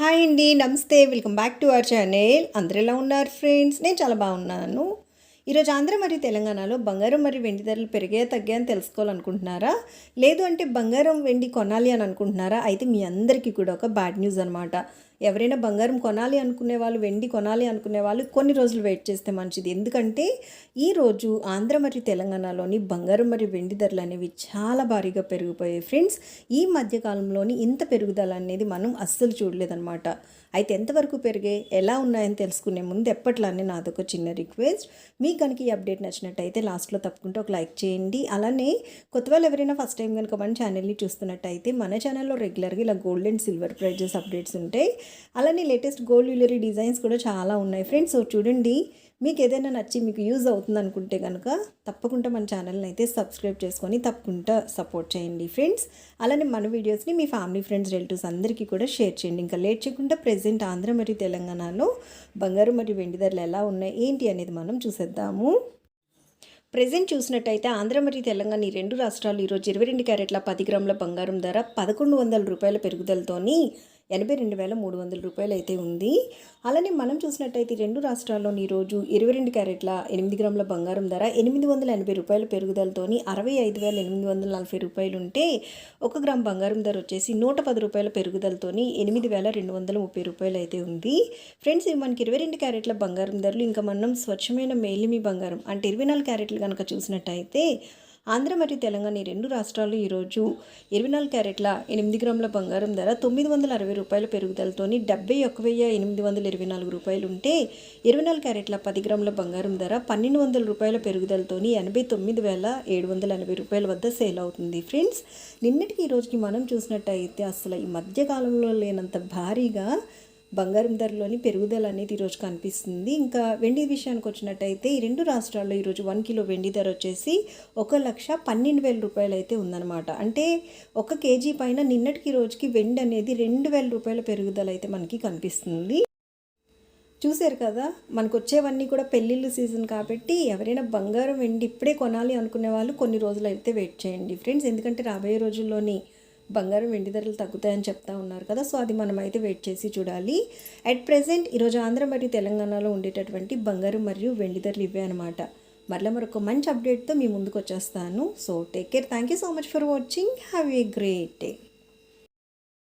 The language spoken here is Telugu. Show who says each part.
Speaker 1: హాయ్ అండి నమస్తే. Welcome back to our channel. అందరు ఎలా ఉన్నారు ఫ్రెండ్స్? నేను చాలా బాగున్నాను. ఈరోజు ఆంధ్ర మరియు తెలంగాణలో బంగారం మరియు వెండి ధరలు పెరిగే తగ్గాయని తెలుసుకోవాలనుకుంటున్నారా? లేదు అంటే బంగారం వెండి కొనాలి అని అనుకుంటున్నారా? అయితే మీ అందరికీ కూడా ఒక బ్యాడ్ న్యూస్ అనమాట ఎవరైనా బంగారం కొనాలి అనుకునే వాళ్ళు వెండి కొనాలి అనుకునే వాళ్ళు కొన్ని రోజులు వెయిట్ చేస్తే మంచిది. ఎందుకంటే ఈరోజు ఆంధ్ర మరియు తెలంగాణలోని బంగారం మరియు వెండి ధరలు అనేవి చాలా భారీగా పెరిగిపోయాయి. ఫ్రెండ్స్ ఈ మధ్యకాలంలోని ఇంత పెరుగుదల అనేది మనం అస్సలు చూడలేదన్నమాట. అయితే ఎంతవరకు పెరిగాయి ఎలా ఉన్నాయని తెలుసుకునే ముందు ఎప్పట్లానే నాదొక చిన్న రిక్వెస్ట్. మీకు కనుక ఈ అప్డేట్ నచ్చినట్టయితే లాస్ట్లో తప్పకుండా ఒక లైక్ చేయండి. అలానే కొత్త వాళ్ళు ఎవరైనా ఫస్ట్ టైం కనుక మన ఛానల్ని చూస్తున్నట్టయితే మన ఛానల్లో రెగ్యులర్గా ఇలా gold and silver prizes updates ఉంటాయి. అలానే లేటెస్ట్ గోల్డ్ జ్యువెలరీ డిజైన్స్ కూడా చాలా ఉన్నాయి ఫ్రెండ్స్ సో చూడండి మీకు ఏదైనా నచ్చి మీకు యూజ్ అవుతుంది అనుకుంటే కనుక తప్పకుండా మన ఛానల్ని అయితే సబ్స్క్రైబ్ చేసుకొని తప్పకుండా సపోర్ట్ చేయండి ఫ్రెండ్స్ అలానే మన వీడియోస్ని మీ ఫ్యామిలీ ఫ్రెండ్స్ రిలేటివ్స్ అందరికీ కూడా షేర్ చేయండి. ఇంకా లేట్ చేయకుండా ప్రజెంట్ ఆంధ్ర మరియు తెలంగాణలో బంగారు మరియు వెండి ధరలు ఎలా ఉన్నాయి ఏంటి అనేది మనం చూసేద్దాం. చూద్దాము. ప్రజెంట్ చూసినట్టయితే ఆంధ్ర మరియు తెలంగాణ ఈ రెండు రాష్ట్రాలు ఈరోజు ఇరవై రెండు క్యారెట్ల పది గ్రాముల బంగారం ధర పదకొండు వందల రూపాయల పెరుగుదలతోని ఎనభై రెండు వేల మూడు వందల రూపాయలు అయితే ఉంది. అలానే మనం చూసినట్టయితే రెండు రాష్ట్రాల్లోని ఈరోజు ఇరవై రెండు క్యారెట్ల ఎనిమిది గ్రాముల బంగారం ధర ఎనిమిది వందల ఎనభై రూపాయల పెరుగుదలతోని అరవై ఐదు వేల ఎనిమిది వందల నలభై రూపాయలు ఉంటే ఒక గ్రామ్ బంగారం ధర వచ్చేసి నూట పది రూపాయల పెరుగుదలతోని ఎనిమిది వేల రెండు వందల ముప్పై రూపాయలు అయితే ఉంది. ఫ్రెండ్స్ ఇవి మనకి ఇరవై రెండు క్యారెట్ల బంగారం ధరలు. ఇంకా మనం స్వచ్ఛమైన మేలిమి బంగారం అంటే ఇరవై నాలుగు క్యారెట్లు కనుక చూసినట్టయితే ఆంధ్ర మరియు తెలంగాణ ఈ రెండు రాష్ట్రాలు ఈరోజు ఇరవై నాలుగు క్యారెట్ల ఎనిమిది గ్రాముల బంగారం ధర తొమ్మిది వందల అరవై రూపాయల పెరుగుదలతోని డెబ్బై ఒక్క వెయ్యి ఎనిమిది వందల ఇరవై నాలుగు రూపాయలు ఉంటే ఇరవై నాలుగు క్యారెట్ల పది గ్రాముల బంగారం ధర పన్నెండు వందల రూపాయల పెరుగుదలతోని ఎనభై తొమ్మిది వేల ఏడు వందల ఎనభై రూపాయల వద్ద సేల్ అవుతుంది. ఫ్రెండ్స్ నిన్నటికి ఈ రోజుకి మనం చూసినట్టయితే అసలు ఈ మధ్యకాలంలో లేనంత భారీగా బంగారం ధరలోని పెరుగుదల అనేది ఈరోజు కనిపిస్తుంది. ఇంకా వెండి విషయానికి వచ్చినట్టయితే ఈ రెండు రాష్ట్రాల్లో ఈరోజు వన్ కిలో వెండి ధర వచ్చేసి ఒక లక్ష పన్నెండు వేల రూపాయలు అయితే ఉందన్నమాట. అంటే ఒక కేజీ పైన నిన్నటికి రోజుకి వెండి అనేది రెండు వేల రూపాయల పెరుగుదల అయితే మనకి కనిపిస్తుంది. చూశారు కదా మనకు వచ్చేవన్నీ కూడా పెళ్ళిళ్ళు సీజన్ కాబట్టి ఎవరైనా బంగారం వెండి ఇప్పుడే కొనాలి అనుకునే వాళ్ళు కొన్ని రోజులు అయితే వెయిట్ చేయండి. ఫ్రెండ్స్ ఎందుకంటే రాబోయే రోజుల్లోని బంగారం వెండి ధరలు తగ్గుతాయని చెప్తా ఉన్నారు కదా. సో అది మనమైతే వెయిట్ చేసి చూడాలి. అట్ ప్రజెంట్ ఈరోజు ఆంధ్ర మరియు తెలంగాణలో ఉండేటటువంటి బంగారం మరియు వెండి ధరలు ఇవే అనమాట మరలా మరొక మంచి అప్డేట్తో మీ ముందుకు వచ్చేస్తాను. So take care thank you so much for watching have a great day